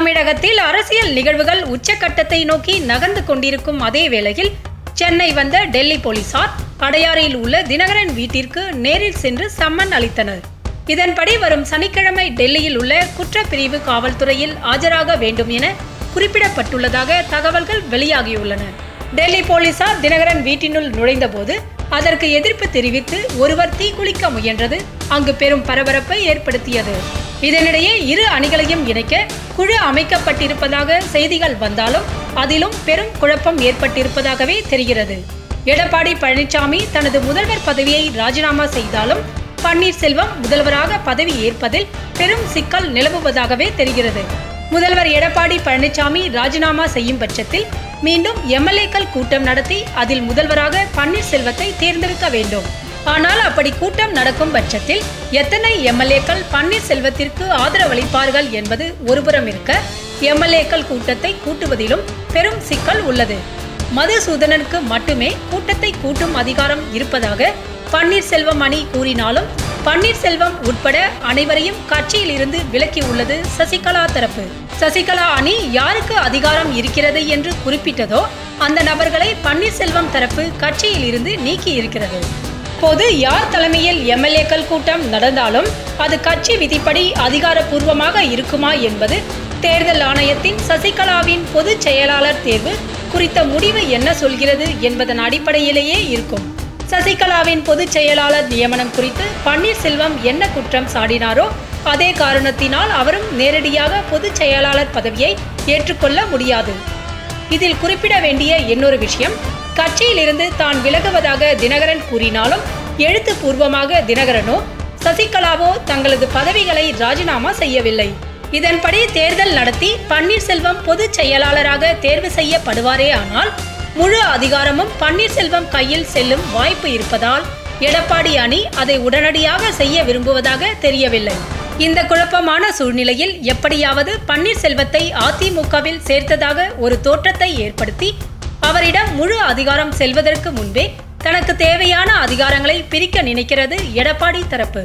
தமிழகத்தில் அரசியல் நிகழ்வுகள் உச்சக்கட்டத்தை நோக்கி நகர்ந்து கொண்டிருக்கும் அதே வேளையில் சென்னை வந்த டெல்லி போலீசார் அடையாறில் உள்ள தினகரன் வீட்டிற்கு நேரில் சென்று சம்மன் அளித்தனர். இதன்படி வரும் சனிக்கிழமை டெல்லியில் உள்ள குற்றப்பிரிவு காவல்துறையில் ஆஜராக வேண்டும் என குறிப்பிடப்பட்டுள்ளதாக தகவல்கள் வெளியாகியுள்ளன. டெல்லி போலீசார் தினகரன் வீட்டினுள் நுழைந்தபோது அதற்கு எதிர்ப்பு தெரிவித்து ஒருவர் தீக்குளிக்க முயன்றது அங்கு பெரும் பரபரப்பை ஏற்படுத்தியது. இதனிடையே இரு அணிகளையும் இணைக்க குழு அமைக்கப்பட்டிருப்பதாக செய்திகள் வந்தாலும் அதிலும் பெரும் குழப்பம் ஏற்பட்டிருப்பதாகவே தெரிகிறது. எடப்பாடி பழனிசாமி தனது முதல்வர் பதவியை ராஜினாமா செய்தாலும் பன்னீர்செல்வம் முதல்வராக பதவி ஏற்பதில் பெரும் சிக்கல் நிலவுவதாகவே தெரிகிறது. முதல்வர் எடப்பாடி பழனிசாமி ராஜினாமா செய்யும் பட்சத்தில் மீண்டும் எம்எல்ஏக்கள் கூட்டம் நடத்தி அதில் முதல்வராக பன்னீர்செல்வத்தை தேர்ந்தெடுக்க வேண்டும். ஆனால் அப்படி கூட்டம் நடக்கும் பட்சத்தில் எத்தனை எம்எல்ஏக்கள் பன்னீர்செல்வத்திற்கு ஆதரவளிப்பார்கள் என்பது ஒருபுறம் இருக்க எம்எல்ஏக்கள் கூட்டத்தை கூட்டுவதிலும் பெரும் சிக்கல் உள்ளது. மதுசூதனனுக்கு மட்டுமே கூட்டத்தை கூட்டும் அதிகாரம் இருப்பதாக பன்னீர்செல்வம் அணி கூறினாலும் பன்னீர்செல்வம் உட்பட அனைவரையும் கட்சியில் இருந்து விலக்கி உள்ளது சசிகலா தரப்பு. சசிகலா அணி யாருக்கு அதிகாரம் இருக்கிறது என்று குறிப்பிட்டதோ அந்த நபர்களை பன்னீர்செல்வம் தரப்பு கட்சியில் இருந்து நீக்கி இருக்கிறது. பொது யார் தலைமையில் எம்எல்ஏக்கள் கூட்டம் நடந்தாலும் அது கட்சி விதிப்படி அதிகாரப்பூர்வமாக இருக்குமா என்பது தேர்தல் ஆணையத்தின் சசிகலாவின் பொதுச் செயலாளர் தேர்வு குறித்த முடிவு என்ன சொல்கிறது என்பதன் அடிப்படையிலேயே இருக்கும். சசிகலாவின் பொதுச் செயலாளர் நியமனம் குறித்து பன்னீர்செல்வம் என்ன குற்றம் சாடினாரோ அதே காரணத்தினால் அவரும் நேரடியாக பொதுச் செயலாளர் பதவியை ஏற்றுக்கொள்ள முடியாது. இதில் குறிப்பிட வேண்டிய இன்னொரு விஷயம் கட்சியிலிருந்து தான் விலகுவதாக தினகரன் கூறினாலும் எழுத்துப்பூர்வமாக தினகரனோ சசிகலாவோ தங்களது பதவிகளை ராஜினாமா செய்யவில்லை. இதன்படி தேர்தல் நடத்தி பன்னீர்செல்வம் பொதுச் செயலாளராக தேர்வு செய்யப்படுவாரே ஆனால் முழு அதிகாரமும் பன்னீர்செல்வம் கையில் செல்லும் வாய்ப்பு இருப்பதால் எடப்பாடி அணி அதை உடனடியாக செய்ய விரும்புவதாக தெரியவில்லை. இந்த குழப்பமான சூழ்நிலையில் எப்படியாவது பன்னீர்செல்வத்தை அதிமுகவில் சேர்த்ததாக ஒரு தோற்றத்தை ஏற்படுத்தி அவரிடம் முழு அதிகாரம் செல்வதற்கு முன்பே தனக்கு தேவையான அதிகாரங்களை பிரிக்க நினைக்கிறது எடப்பாடி தரப்பு.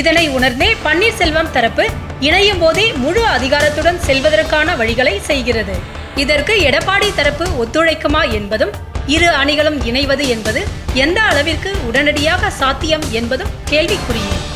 இதனை உணர்ந்தே பன்னீர்செல்வம் தரப்பு இணையும் போதே முழு அதிகாரத்துடன் செல்வதற்கான வழிகளை செய்கிறது. இதற்கு எடப்பாடி தரப்பு ஒத்துழைக்குமா என்பதும் இரு அணிகளும் இணைவது என்பது எந்த அளவிற்கு உடனடியாக சாத்தியம் என்பதும் கேள்விக்குறியே.